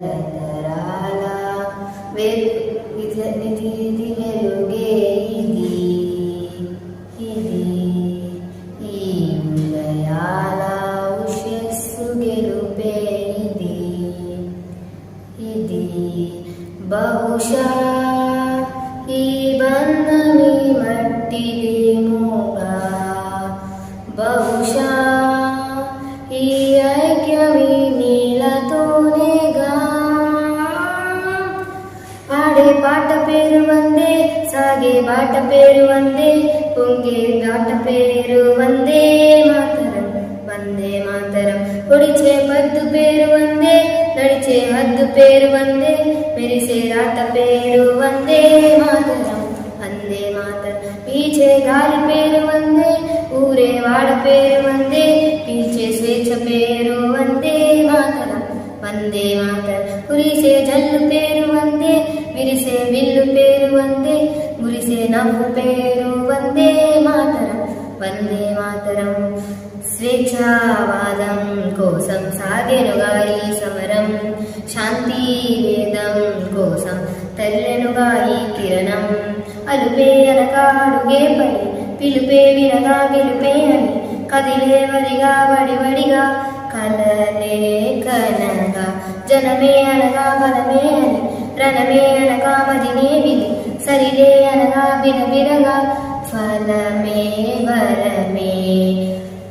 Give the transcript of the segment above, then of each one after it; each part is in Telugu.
తరతరాల నిధి వెలుగే ఇది. ఇది ఈ ఉదయాల ఉషస్సు గెలుపే ఇది. ఇది బహుశా ఈ బంధమి మట్టిదేమోగా పేరు వందే సాగే బాట పేరు వందే పొంగే ఘాట పేరు వందే మాతరం వందే మాతరం పొడిచే పద్దు పేరు వందే నడిచే హద్దు పేరు వందే మెరిసే రాత పేరు వందే మాతరం వందే మాతరం పీచే గాలి పేరు వందే ఊరే వాడ పేరు వందే పీల్చే స్వేచ్ఛ పేరు వందే మాతరం వందే మాతరం. కురిసే జల్లు పేరు వందే విరిసే విల్లు పేరు వందే మురిసే నవ్వు పేరు వందే మాతరం. వందే మాతరం. స్వేచ్ఛావాదం కోసం సాగెనుగా ఈ సమరం. శాంతి వేదం కోసం తల్లెనుగా ఈ కిరణం. అలుపే అనకాడుగే పడి పిలుపే వినగా గెలుపే అని. కదిలేవడిగా వడివడిగా కలలే కనగా జనమే అనగా బలమే అని రణమే అనగా మదినే విధి సరిలే అనగా బిరబిరగా ఫలమే వరమే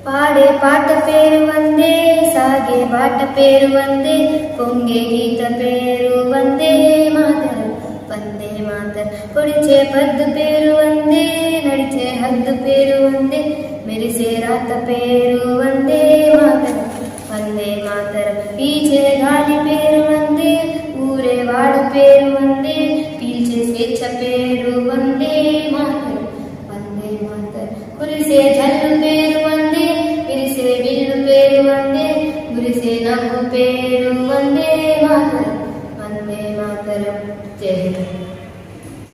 పాడే పాట పేరు వందే సాగే బాట పేరు వందే పొంగే గీత పేరు వందే మాతరం వందే మాతరం పొడిచే పద్దు పేరు వందే నడిచే హద్దు పేరు వందే మెరిసే రాత పేరు వందే మాతరం వందే మాతరం పీచే గాలి పేరు వందే ఊరే వాడ పేరు వందే పీల్చే స్వేచ్ఛ పేరు వందే మాతరం వందే మాతరం కురిసే జల్లు పేరు వందే విరిసే విల్లు పేరు వందే గురిసే నవ్వు పేరు వందే మాతరం వందే మాతరం జై హింద్